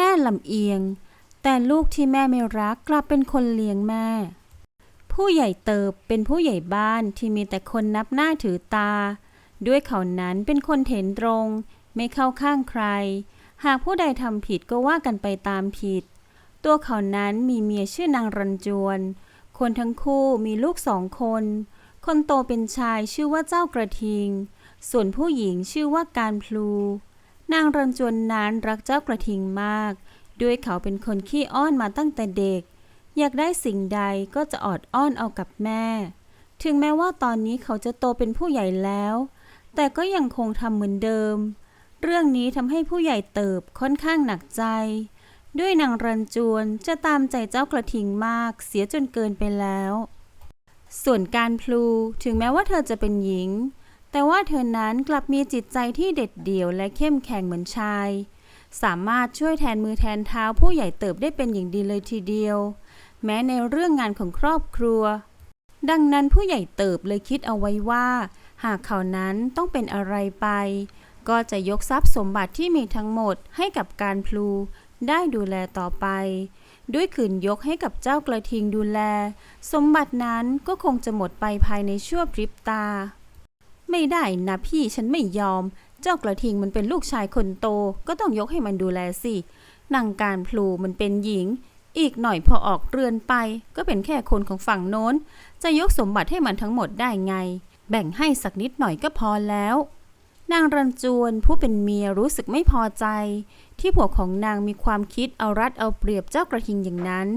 แม่ลำเอียง แต่ลูกที่แม่ไม่รักกลับเป็นคนเลี้ยงแม่ ผู้ใหญ่เติบเป็นผู้ใหญ่บ้านที่มีแต่คนนับหน้าถือตา ด้วยเขานั้นเป็นคนเถนตรง ไม่เข้าข้างใคร หากผู้ใดทำผิดก็ว่ากันไปตามผิด ตัวเขานั้นมีเมียชื่อนางรันจวน คนทั้งคู่มีลูกสองคน คนโตเป็นชายชื่อว่าเจ้ากระทิง ส่วนผู้หญิงชื่อว่าการพลู นางรันจวนนั้นรักเจ้ากระทิงมาก ด้วยเขาเป็นคนขี้อ้อนมาตั้งแต่เด็ก อยากได้สิ่งใดก็จะออดอ้อนเอากับแม่ ถึงแม้ว่าตอนนี้เขาจะโตเป็นผู้ใหญ่แล้ว แต่ก็ยังคงทำเหมือนเดิม เรื่องนี้ทำให้ผู้ใหญ่เติบค่อนข้างหนักใจ ด้วยนางรันจวนจะตามใจเจ้ากระทิงมากเสียจนเกินไปแล้ว ส่วนการพลูถึงแม้ว่าเธอจะเป็นหญิง แต่ว่าเธอนั้นกลับมีจิตใจที่เด็ดเดี่ยวและเข้มแข็งเหมือนชาย สามารถช่วยแทนมือแทนเท้าผู้ใหญ่เติบได้เป็นอย่างดีเลยทีเดียว แม้ในเรื่องงานของครอบครัว ดังนั้นผู้ใหญ่เติบเลยคิดเอาไว้ว่า หากเขานั้นต้องเป็นอะไรไป ก็จะยกทรัพย์สมบัติที่มีทั้งหมดให้กับการพลูได้ดูแลต่อไป ด้วยขืนยกให้กับเจ้ากระทิงดูแล สมบัตินั้นก็คงจะหมดไปภายในชั่วพริบตา ไม่ได้นะพี่ฉันไม่ยอม เจ้ากระทิงมันเป็นลูกชายคนโต ก็ต้องยกให้มันดูแลสินางการพลูมันเป็นหญิง อีกหน่อยพอออกเรือนไป ก็เป็นแค่คนของฝั่งโน้น จะยกสมบัติให้มันทั้งหมดได้ไง แบ่งให้สักนิดหน่อยก็พอแล้ว นางรันจวนผู้เป็นเมียรู้สึกไม่พอใจ ที่ผัวของนางมีความคิดเอารัดเอาเปรียบเจ้ากระทิงอย่างนั้น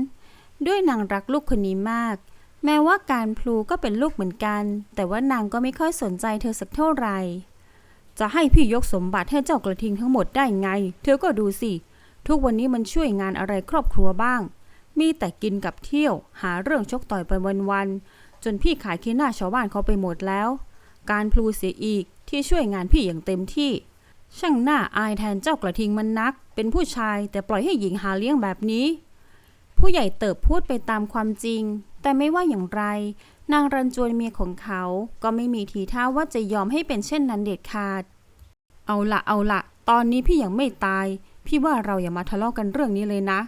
ด้วยนางรักลูกคนนี้มาก แม้ว่าการพลูก็เป็นลูกเหมือนกัน แต่ว่านางก็ไม่ค่อยสนใจเธอสักเท่าไหร่ จะให้พี่ยกสมบัติให้เจ้ากระทิงทั้งหมดได้ไง เธอก็ดูสิ ทุกวันนี้มันช่วยงานอะไรครอบครัวบ้าง มีแต่กินกับเที่ยว หาเรื่องชกต่อยไปวันๆ จนพี่ขายขี้หน้าชาวบ้านเขาไปหมดแล้ว การพลูเสียอีกที่ช่วยงานพี่อย่างเต็มที่ ช่างหน้าอายแทนเจ้ากระทิงมันนัก เป็นผู้ชายแต่ปล่อยให้หญิงหาเลี้ยงแบบนี้ ผู้ใหญ่เติบพูดไปตามความจริง แต่ไม่ว่าอย่างไร นางรันจวนเมียของเขาก็ไม่มีทีท่าว่าจะยอมให้เป็นเช่นนั้นเด็ดขาด เอาละเอาละตอนนี้พี่ยังไม่ตาย พี่ว่าเราอย่ามาทะเลาะกันเรื่องนี้เลยนะ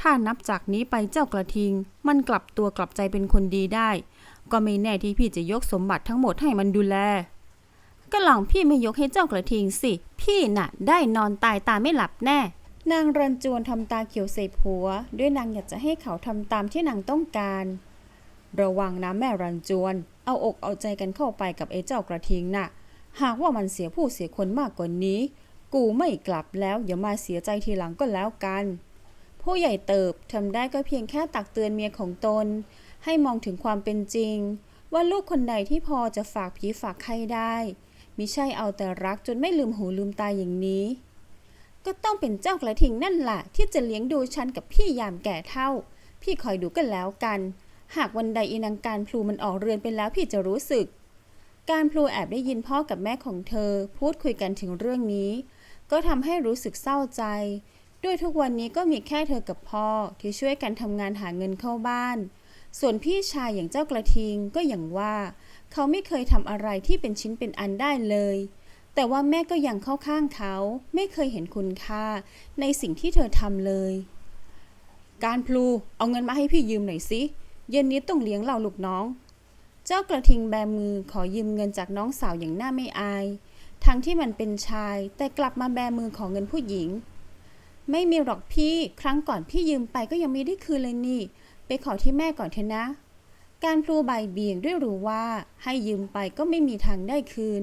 ถ้านับจากนี้ไปเจ้ากระทิง มันกลับตัวกลับใจเป็นคนดีได้ ก็ไม่แน่ที่พี่จะยกสมบัติทั้งหมดให้มันดูแลก็ลองพี่ไม่ยกให้เจ้ากระทิงสิ พี่น่ะ ได้นอนตายตาไม่หลับแน่ นางรันจวนทำตาเขียวใส่ผัว ด้วยนางอยากจะให้เขาทำตามที่นางต้องการ ระวังนะแม่รันจวน เอาอกเอาใจกันเข้าไปกับไอ้เจ้ากระทิงน่ะ หากว่ามันเสียผู้เสียคนมากกว่านี้ กูไม่กลับแล้วอย่ามาเสียใจทีหลังก็แล้วกัน ผู้ใหญ่เติบทำได้ก็เพียงแค่ตักเตือนเมียของตน ให้มองถึงความเป็นจริง ว่าลูกคนใดที่พอจะฝากผีฝากไข้ได้มิใช่เอาแต่รักจนไม่ลืมหูลืมตาอย่างนี้ ก็ต้องเป็นเจ้ากระทิงนั่นแหละที่จะเลี้ยงดูฉันกับพี่ยามแก่เท่า พี่คอยดูกันแล้วกัน หากวันใดอีนางการพลูมันออกเรือนไปแล้วพี่จะรู้สึก การพลูแอบได้ยินพ่อกับแม่ของเธอ พูดคุยกันถึงเรื่องนี้ ก็ทำให้รู้สึกเศร้าใจ ด้วยทุกวันนี้ก็มีแค่เธอกับพ่อที่ช่วยกันทำงานหาเงินเข้าบ้าน ส่วนพี่ชายอย่างเจ้ากระทิงก็อย่างว่า เขาไม่เคยทำอะไรที่เป็นชิ้นเป็นอันได้เลย แต่ว่าแม่ก็ยังเข้าข้างเขา ไม่เคยเห็นคุณค่า ในสิ่งที่เธอทำเลย การพลูเอาเงินมาให้พี่ยืมหน่อยสิ เย็นนี้ต้องเลี้ยงเราลูกน้อง เจ้ากระทิงแบมือขอยืมเงินจากน้องสาวอย่างน่าไม่อาย ทั้งที่มันเป็นชายแต่กลับมาแบมือขอเงินผู้หญิง ไม่มีหรอกพี่ ครั้งก่อนพี่ยืมไปก็ยังไม่ได้คืนเลยนี่ ไปขอที่แม่ก่อนเถอะนะ การพลูใบเบี่ยงด้วยรู้ว่าให้ยืมไปก็ไม่มีทางได้คืน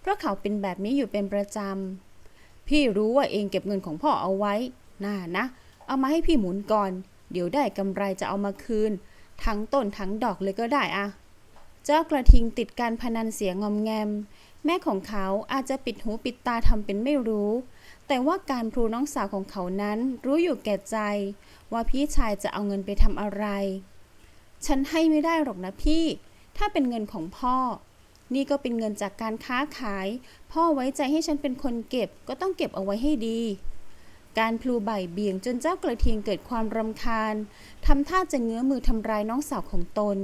เพราะเขาเป็นแบบนี้อยู่เป็นประจำ พี่รู้ว่าเองเก็บเงินของพ่อเอาไว้ น่านะ เอามาให้พี่หมุนก่อน เดี๋ยวได้กำไรจะเอามาคืน ทั้งต้นทั้งดอกเลยก็ได้อะเจ้ากระทิงติดการพนันเสียงอมแงม แม่ของเขาอาจจะปิดหูปิดตาทำเป็นไม่รู้ แต่ว่าการพลูน้องสาวของเขานั้นรู้อยู่แก่ใจ ว่าพี่ชายจะเอาเงินไปทำอะไร ฉันให้ไม่ได้หรอกนะพี่ ถ้าเป็นเงินของพ่อ นี่ก็เป็นเงินจากการค้าขาย พ่อไว้ใจให้ฉันเป็นคนเก็บก็ต้องเก็บเอาไว้ให้ดี การพลูบ่ายเบี่ยงจนเจ้ากระทิงเกิดความรำคาญทำท่าจะเงื้อมือทำร้ายน้องสาวของตน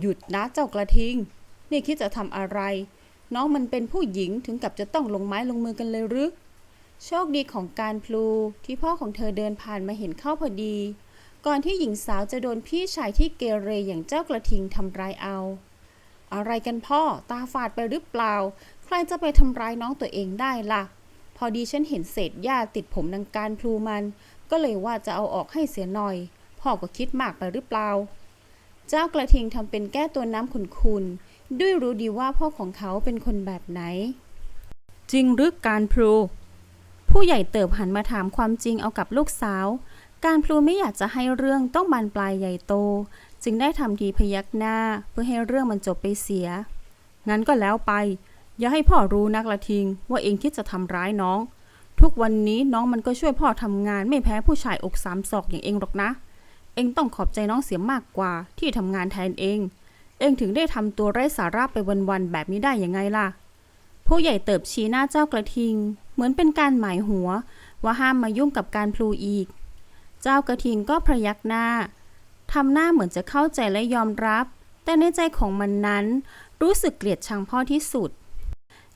หยุดนะเจ้ากระทิง นี่คิดจะทำอะไร น้องมันเป็นผู้หญิงถึงกับจะต้องลงไม้ลงมือกันเลยหรือโชคดีของการพลูที่พ่อของเธอเดินผ่านมาเห็นเข้าพอดี ก่อนที่หญิงสาวจะโดนพี่ชายที่เกเรอย่างเจ้ากระทิงทำร้ายเอา อะไรกันพ่อตาฝาดไปหรือเปล่า ใครจะไปทำร้ายน้องตัวเองได้ล่ะ อดีฉันเห็นเศษหญ้าติดผมนางการพลูมัน ก็เลยว่าจะเอาออกให้เสียหน่อย พ่อก็คิดมากไปหรือเปล่า เจ้ากระทิงทำเป็นแก้ตัวน้ำขุนๆด้วยรู้ดีว่าพ่อของเขาเป็นคนแบบไหน จริงหรือการพลู ผู้ใหญ่เติบหันมาถามความจริงเอากับลูกสาว การพลูไม่อยากจะให้เรื่องต้องบานปลายใหญ่โต จึงได้ทำทีพยักหน้าเพื่อให้เรื่องมันจบไปเสีย งั้นก็แล้วไป อย่าให้พ่อรู้นักละทิง ว่าเองคิดจะทำร้ายน้อง ทุกวันนี้น้องมันก็ช่วยพ่อทำงานไม่แพ้ผู้ชายอกสามศอกอย่างเองหรอกนะ เองต้องขอบใจน้องเสียมากกว่าที่ทำงานแทนเอง เองถึงได้ทำตัวไร้สาระไปวันๆแบบนี้ได้ยังไงล่ะ ผู้ใหญ่เติบชี้หน้าเจ้ากระทิง เหมือนเป็นการหมายหัว ว่าห้ามมายุ่งกับการพลูอีก เจ้ากระทิงก็พยักหน้าทำหน้าเหมือนจะเข้าใจและยอมรับ แต่ในใจของมันนั้นรู้สึกเกลียดชังพ่อที่สุด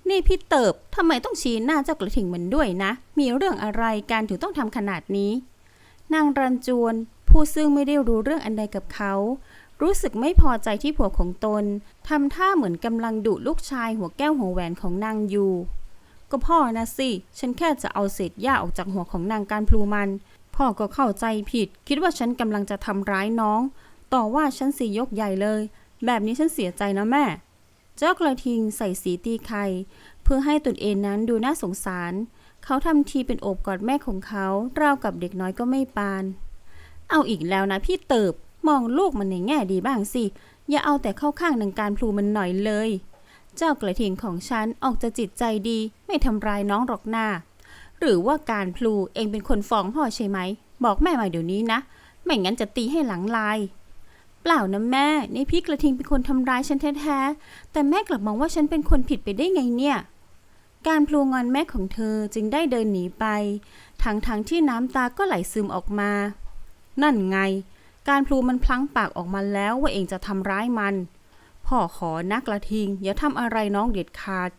นี่พี่เติบทำไมต้องชี้หน้าเจ้ากระทิงมันด้วยนะ มีเรื่องอะไรการถึงต้องทำขนาดนี้ นางรันจวน ผู้ซึ่งไม่ได้รู้เรื่องอันใดกับเขา รู้สึกไม่พอใจที่ผัวของตนทำท่าเหมือนกำลังดุลูกชายหัวแก้วหัวแหวนของนางอยู่ ก็พ่อนะสิ ฉันแค่จะเอาเศษหญ้าออกจากหัวของนางการพลูมัน พ่อก็เข้าใจผิด คิดว่าฉันกำลังจะทำร้ายน้อง ต่อว่าฉันสียกใหญ่เลย แบบนี้ฉันเสียใจนะแม่ เจ้ากระทิงใส่สีตีไข่ เพื่อให้ตนเองนั้นดูน่าสงสาร เขาทำทีเป็นโอบกอดแม่ของเขาราวกับเด็กน้อยก็ไม่ปาน เอาอีกแล้วนะพี่เติบมองลูกมันในแง่ดีบ้างสิ อย่าเอาแต่เข้าข้างนางการพลูมันหน่อยเลย เจ้ากระทิงของฉันออกจะจิตใจดี ไม่ทำร้ายน้องหรอกหน้า หรือว่าการพลูเองเป็นคนฟ้องพ่อใช่ไหม บอกแม่มาเดี๋ยวนี้นะ ไม่งั้นจะตีให้หลังลาย ปล่านะแม่ นี่พี่กระทิงเป็นคนทำร้ายฉันแท้ๆ แต่แม่กลับมองว่าฉันเป็นคนผิดไปได้ไงเนี่ย การพลูงอนแม่ของเธอจึงได้เดินหนีไป ทั้งๆทที่น้ำตาก็ไหลซึมออกมา นั่นไง การพลูมันพลั้งปากออกมาแล้วว่าเองจะทำร้ายมัน พ่อขอนักกระทิง อย่าทำอะไรน้องเด็ดขาด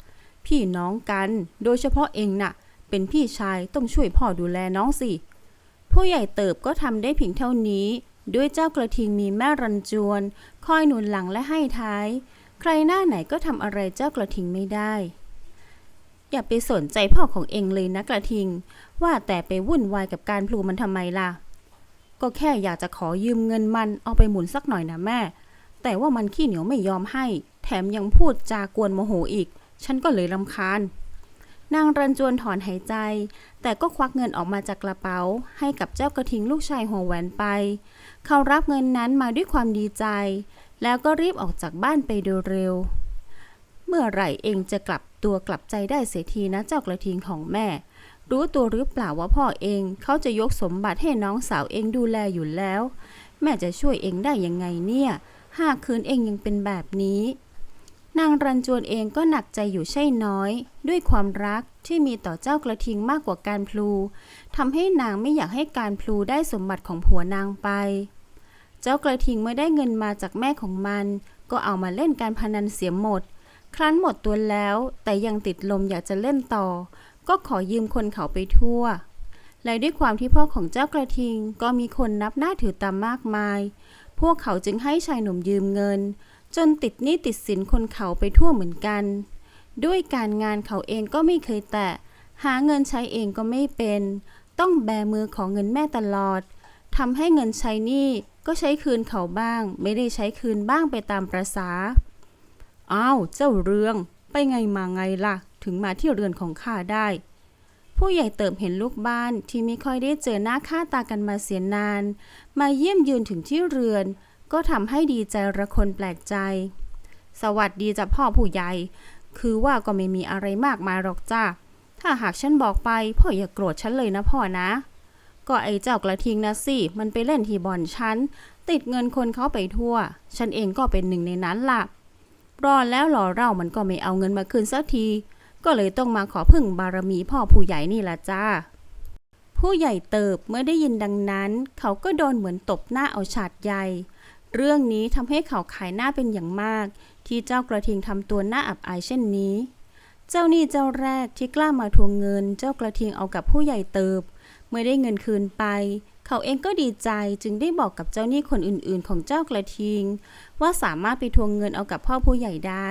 พี่น้องกัน โดยเฉพาะเองน่ะ เป็นพี่ชายต้องช่วยพ่อดูแลน้องสิ ผู้ใหญ่เติบก็ทำได้เพียงเท่านี้ ด้วยเจ้ากระทิงมีแม่รันจวน คอยหนุนหลังและให้ท้าย ใครหน้าไหนก็ทำอะไรเจ้ากระทิงไม่ได้ อย่าไปสนใจพ่อของเองเลยนะกระทิง ว่าแต่ไปวุ่นวายกับการพลูมันทำไมล่ะ ก็แค่อยากจะขอยืมเงินมันเอาไปหมุนสักหน่อยนะแม่ แต่ว่ามันขี้เหนียวไม่ยอมให้ แถมยังพูดจากวนโมโหอีก ฉันก็เลยรำคาญ นางรันจวนถอนหายใจ แต่ก็ควักเงินออกมาจากกระเป๋า ให้กับเจ้ากระทิงลูกชายหัวแหวนไป เขารับเงินนั้นมาด้วยความดีใจ แล้วก็รีบออกจากบ้านไปโดยเร็ว เมื่อไหร่เองจะกลับตัวกลับใจได้เสียทีนะเจ้ากระทิงของแม่ รู้ตัวหรือเปล่าว่าพ่อเองเขาจะยกสมบัติให้น้องสาวเองดูแลอยู่แล้ว แม่จะช่วยเองได้ยังไงเนี่ยหากคืนเองยังเป็นแบบนี้ นางรันจวนเองก็หนักใจอยู่ใช่น้อย ด้วยความรักที่มีต่อเจ้ากระทิงมากกว่าการพลูทำให้นางไม่อยากให้การพลูได้สมบัติของผัวนางไป เจ้ากระทิงเมื่อได้เงินมาจากแม่ของมัน ก็เอามาเล่นการพนันเสียหมด ครั้นหมดตัวแล้ว แต่ยังติดลมอยากจะเล่นต่อ ก็ขอยืมคนเขาไปทั่วและด้วยความที่พ่อของเจ้ากระทิงก็มีคนนับหน้าถือตามมากมาย พวกเขาจึงให้ชายหนุ่มยืมเงิน จนติดหนี้ติดสินคนเขาไปทั่วเหมือนกัน ด้วยการงานเขาเองก็ไม่เคยแตะ หาเงินใช้เองก็ไม่เป็น ต้องแบมือของเงินแม่ตลอดทำให้เงินใช้หนี้ก็ใช้คืนเขาบ้าง ไม่ได้ใช้คืนบ้างไปตามประษาอ้าวเจ้าเรือง ไปไงมาไงล่ะ ถึงมาที่เรือนของข้าได้ ผู้ใหญ่เติมเห็นลูกบ้านที่ไม่ค่อยได้เจอหน้าค่าตากันมาเสียนาน มาเยี่ยมยืนถึงที่เรือน ก็ทำให้ดีใจระคนแปลกใจ สวัสดีจ้ะพ่อผู้ใหญ่ คือว่าก็ไม่มีอะไรมากมายหรอกจ้าถ้าหากฉันบอกไป พ่ออย่ากโกรธฉันเลยนะพ่อนะ ก็ไอ้เจ้ากระทิงนะสิ มันไปเล่นที่บ่อนฉัน ติดเงินคนเขาไปทั่ว ฉันเองก็เป็นหนึ่งในนั้นล่ะ รอแล้วรอเล่ามันก็ไม่เอาเงินมาคืนสักที ก็เลยต้องมาขอพึ่งบารมีพ่อผู้ใหญ่นี่ละจ้าผู้ใหญ่เติบเมื่อได้ยินดังนั้น เขาก็โดนเหมือนตบหน้าเอาฉาดใหญ่ เรื่องนี้ทำให้เขาขายหน้าเป็นอย่างมาก ที่เจ้ากระทิงทำตัวหน้าอับอายเช่นนี้ เจ้าหนี้เจ้าแรกที่กล้ามาทวงเงิน เจ้ากระทิงเอากับผู้ใหญ่เติบ เมื่อได้เงินคืนไป เขาเองก็ดีใจจึงได้บอกกับเจ้าหนี้คนอื่นๆ ของเจ้ากระทิง ว่าสามารถไปทวงเงินเอากับพ่อผู้ใหญ่ได้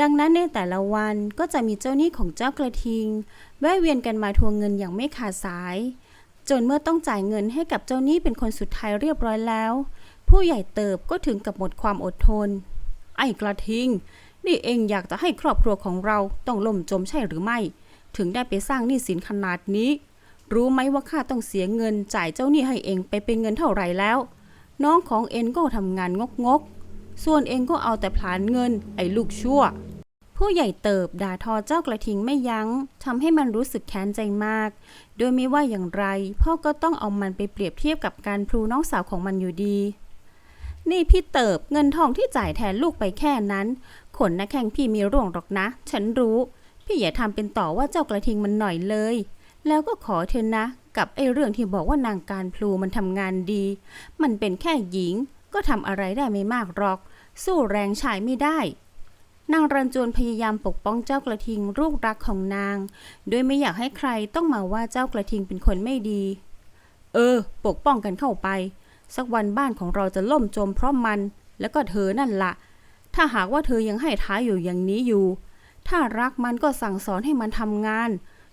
ดังนั้นในแต่ละวันก็จะมีเจ้าหนี้ของเจ้ากระทิง แวะเวียนกันมาทวงเงินอย่างไม่ขาดสาย จนเมื่อต้องจ่ายเงินให้กับเจ้าหนี้เป็นคนสุดท้ายเรียบร้อยแล้ว ผู้ใหญ่เติบก็ถึงกับหมดความอดทน ไอ้กระทิง นี่เองอยากจะให้ครอบครัวของเราต้องล่มจมใช่หรือไม่ ถึงได้ไปสร้างหนี้สินขนาดนี้ รู้ไหมว่าข้าต้องเสียเงินจ่ายเจ้าหนี้ให้เองไปเป็นเงินเท่าไหร่แล้ว น้องของเอ็นก็ทำงานงกงกๆส่วนเองก็เอาแต่ผลานเงินไอ้ลูกชั่ว ผู้ใหญ่เติบด่าทอเจ้ากระทิงไม่ยัง้งทำให้มันรู้สึกแค้นใจมาก โดยไม่ว่าอย่างไร พ่อก็ต้องเอามันไปเปรียบเทียบกับการพลูน้องสาวของมันอยู่ดี นี่พี่เติบเงินทองที่จ่ายแทนลูกไปแค่นั้น ขนนะแข่งพี่มีร่วงหรอกนะ ฉันรู้ พี่อย่าทำเป็นต่อว่าเจ้ากระทิงมันหน่อยเลย แล้วก็ขอเธอนะ กับไอ้เรื่องที่บอกว่านางการพลูมันทำงานดี มันเป็นแค่หญิง ก็ทำอะไรได้ไม่มากหรอก สู้แรงชายไม่ได้นางรันจวนพยายามปกป้องเจ้ากระทิงลูกรักของนาง โดยไม่อยากให้ใครต้องมาว่าเจ้ากระทิงเป็นคนไม่ดี เออ ปกป้องกันเข้าไป สักวันบ้านของเราจะล่มจมเพราะมัน แล้วก็เธอนั่นละ ถ้าหากว่าเธอยังให้ท้ายอยู่อย่างนี้อยู่ ถ้ารักมันก็สั่งสอนให้มันทำงาน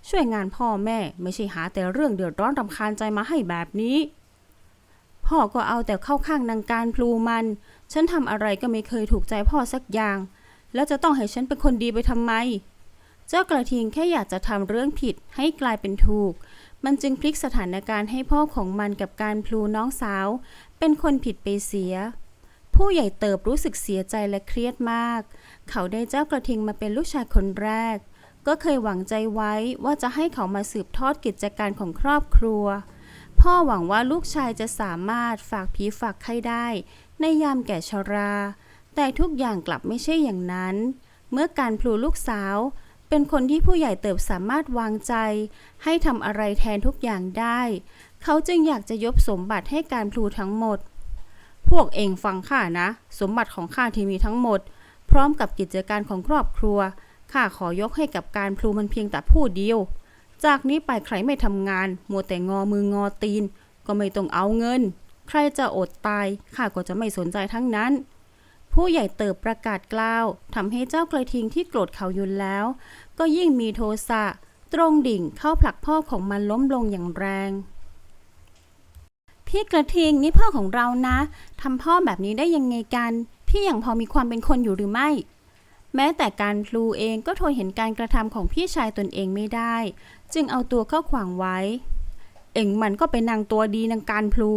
ช่วยงานพ่อแม่ไม่ใช่หาแต่เรื่องเดือดร้อนรำคาญใจมาให้แบบนี้ พ่อก็เอาแต่เข้าข้างนางการพลูมัน ฉันทำอะไรก็ไม่เคยถูกใจพ่อสักอย่าง แล้วจะต้องให้ฉันเป็นคนดีไปทำไม เจ้ากระทิงแค่อยากจะทำเรื่องผิดให้กลายเป็นถูก มันจึงพลิกสถานการณ์ให้พ่อของมันกับการพลูน้องสาว เป็นคนผิดไปเสีย ผู้ใหญ่เติบรู้สึกเสียใจและเครียดมาก เขาได้เจ้ากระทิงมาเป็นลูกชายคนแรก ก็เคยหวังใจไว้ว่าจะให้เขามาสืบทอดกิจการของครอบครัว พ่อหวังว่าลูกชายจะสามารถฝากผีฝากไข้ได้ ในยามแก่ชรา แต่ทุกอย่างกลับไม่ใช่อย่างนั้น เมื่อการพลูลูกสาว เป็นคนที่ผู้ใหญ่เติบสามารถวางใจ ให้ทำอะไรแทนทุกอย่างได้ เขาจึงอยากจะยกสมบัติให้การพลูทั้งหมด พวกเองฟังข้านะ สมบัติของข้าที่มีทั้งหมด พร้อมกับกิจการของครอบครัวข้าขอยกให้กับการพลูมันเพียงแต่ผู้เดียว จากนี้ไปใครไม่ทำงาน มัวแต่งอมืองอตีน ก็ไม่ต้องเอาเงิน ใครจะอดตายข้าก็จะไม่สนใจทั้งนั้น ผู้ใหญ่เติบประกาศกล้าวทำให้เจ้ากระทิงที่โกรธเขาอยุนแล้ว ก็ยิ่งมีโทสะตรงดิ่งเข้าผลักพ่อของมันล้มลงอย่างแรง พี่กระทิงนี่พ่อของเรานะทำพ่อแบบนี้ได้ยังไงกัน พี่อยังพอมีความเป็นคนอยู่หรือไม่ แม้แต่การพลูเองก็ทนเห็นการกระทำของพี่ชายตนเองไม่ได้ จึงเอาตัวเข้าขวางไว้ เองมันก็เป็นนางตัวดีนางการพลู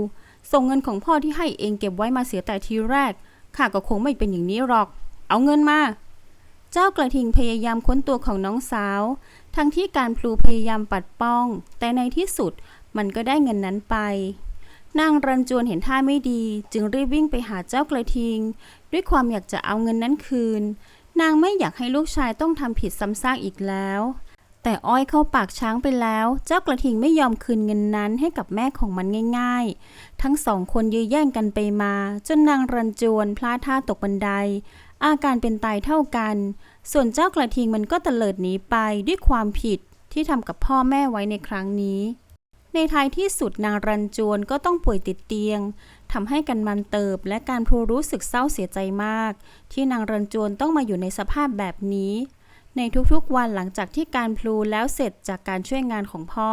ส่งเงินของพ่อที่ให้เองเก็บไว้มาเสียแต่ทีแรก ข้าก็คงไม่เป็นอย่างนี้หรอก เอาเงินมา เจ้ากระทิงพยายามค้นตัวของน้องสาว ทั้งที่การพลูพยายามปัดป้อง แต่ในที่สุดมันก็ได้เงินนั้นไป นางรันจวนเห็นท่าไม่ดี จึงรีบวิ่งไปหาเจ้ากระทิง ด้วยความอยากจะเอาเงินนั้นคืน นางไม่อยากให้ลูกชายต้องทำผิดซ้ำซากอีกแล้ว แต่อ้อยเข้าปากช้างไปแล้ว เจ้ากระทิงไม่ยอมคืนเงินนั้นให้กับแม่ของมันง่าย ๆ ทั้งสองคนยื้อแย่งกันไปมา จนนางรันจวนพลาดท่าตกบันได อาการเป็นตายเท่ากัน ส่วนเจ้ากระทิงมันก็เตลิดหนีไปด้วยความผิดที่ทำกับพ่อแม่ไว้ในครั้งนี้ ในท้ายที่สุดนางรันจวนก็ต้องป่วยติดเตียงทำให้กันมันเติบและการพลูรู้สึกเศร้าเสียใจมาก ที่นางรันจวนต้องมาอยู่ในสภาพแบบนี้ ในทุกๆวันหลังจากที่การพลูแล้วเสร็จจากการช่วยงานของพ่อ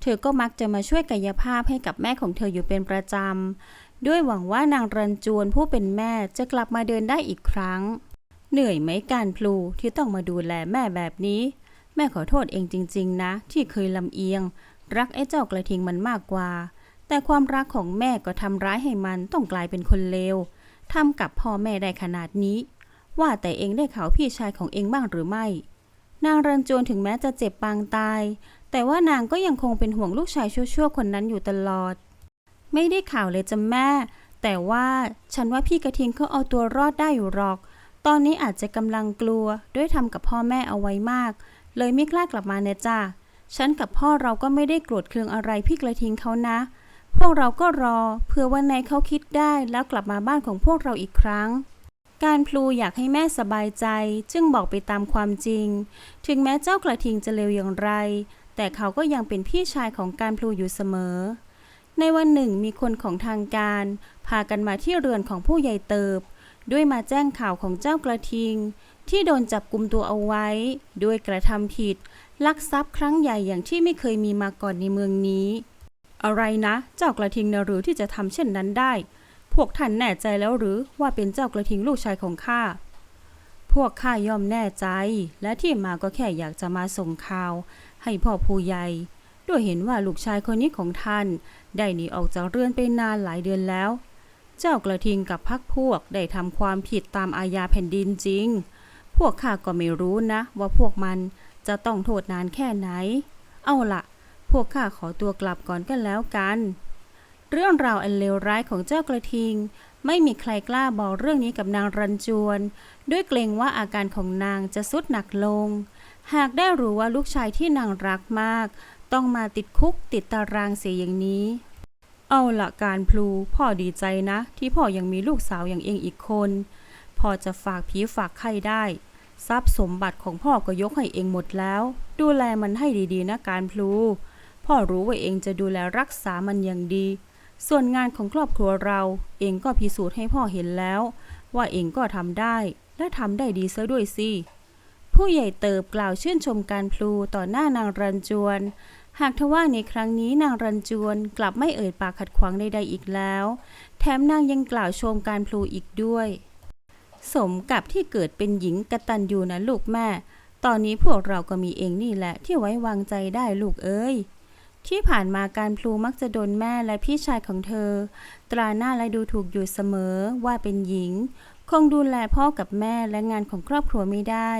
เธอก็มักจะมาช่วยกายภาพให้กับแม่ของเธออยู่เป็นประจำ ด้วยหวังว่านางรันจวนผู้เป็นแม่จะกลับมาเดินได้อีกครั้ง เหนื่อยไหมการพลูที่ต้องมาดูแลแม่แบบนี้ แม่ขอโทษเองจริง ๆ นะ ที่เคยลำเอียง รักไอ้เจ้ากระทิงมันมากกว่า แต่ความรักของแม่ก็ทำร้ายให้มันต้องกลายเป็นคนเลวทำกับพ่อแม่ได้ขนาดนี้ ว่าแต่เองได้ข่าวพี่ชายของเองบ้างหรือไม่ นางรันจวนถึงแม้จะเจ็บปางตาย แต่ว่านางก็ยังคงเป็นห่วงลูกชายชั่วๆคนนั้นอยู่ตลอด ไม่ได้ข่าวเลยจ้ะแม่ แต่ว่าฉันว่าพี่กระทิงเขาเอาตัวรอดได้อยู่หรอก ตอนนี้อาจจะกำลังกลัวด้วยทำกับพ่อแม่เอาไว้มาก เลยไม่กล้ากลับมาเนะจ้าฉันกับพ่อเราก็ไม่ได้โกรธเคืองอะไรพี่กระทิงเขานะ พวกเราก็รอเผื่อวันไหนเขาคิดได้แล้วกลับมาบ้านของพวกเราอีกครั้ง การพลูอยากให้แม่สบายใจจึงบอกไปตามความจริง ถึงแม้เจ้ากระทิงจะเลวอย่างไร แต่เขาก็ยังเป็นพี่ชายของการพลูอยู่เสมอ ในวันหนึ่งมีคนของทางการ พากันมาที่เรือนของผู้ใหญ่เติบ ด้วยมาแจ้งข่าวของเจ้ากระทิง ที่โดนจับกลุมตัวเอาไว้ ด้วยกระทำผิด ลักทรัพย์ครั้งใหญ่อย่างที่ไม่เคยมีมาก่อนในเมืองนี้ อะไรนะ เจ้ากระทิงนะหรือที่จะทำเช่นนั้นได้ พวกท่านแน่ใจแล้วหรือว่าเป็นเจ้ากระทิงลูกชายของข้า พวกข้าย่อมแน่ใจ และที่มาก็แค่อยากจะมาส่งข่าว ให้พ่อผู้ใหญ่ด้วยเห็นว่าลูกชายคนนี้ของท่าน ได้หนีออกจากเรือนไปนานหลายเดือนแล้ว เจ้ากระทิงกับพักพวกได้ทำความผิดตามอาญาแผ่นดินจริง พวกข้าก็ไม่รู้นะ ว่าพวกมันจะต้องโทษนานแค่ไหน เอาละพวกข้าขอตัวกลับก่อนกันแล้วกัน เรื่องราวอันเลวร้ายของเจ้ากระทิง ไม่มีใครกล้าบอกเรื่องนี้กับนางรันจวน ด้วยเกรงว่าอาการของนางจะสุดหนักลง หากได้รู้ว่าลูกชายที่นางรักมาก ต้องมาติดคุกติดตารางเสียอย่างนี้ เอาละการพลูพ่อดีใจนะ ที่พ่อยังมีลูกสาวอย่างเองอีกคนพ่อจะฝากผีฝากไข่ได้ ทรัพย์สมบัติของพ่อก็ยกให้เองหมดแล้ว ดูแลมันให้ดีๆนะการพลูพ่อรู้ว่าเองจะดูแลรักษามันอย่างดี ส่วนงานของครอบครัวเราเองก็พิสูจน์ให้พ่อเห็นแล้ว ว่าเองก็ทำได้และทำได้ดีซะด้วยสิ ผู้ใหญ่เติบกล่าวชื่นชมการพลูต่อหน้านางรันจวน หากทว่าในครั้งนี้นางรันจวนกลับไม่เอ่ยปากขัดขวางใดๆอีกแล้ว แถมนางยังกล่าวชมการพลูอีกด้วย สมกับที่เกิดเป็นหญิงกระตัญญูนะลูกแม่ ตอนนี้พวกเราก็มีเองนี่แหละที่ไว้วางใจได้ลูกเอ้ย ที่ผ่านมาการพลูมักจะโดนแม่และพี่ชายของเธอ ตราหน้าและดูถูกอยู่เสมอว่าเป็นหญิง คงดูแลพ่อกับแม่และงานของครอบครัวไม่ได้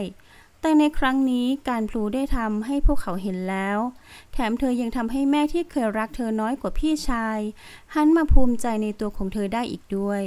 แต่ในครั้งนี้การพลูได้ทำให้พวกเขาเห็นแล้ว แถมเธอยังทำให้แม่ที่เคยรักเธอน้อยกว่าพี่ชาย หันมาภูมิใจในตัวของเธอได้อีกด้วย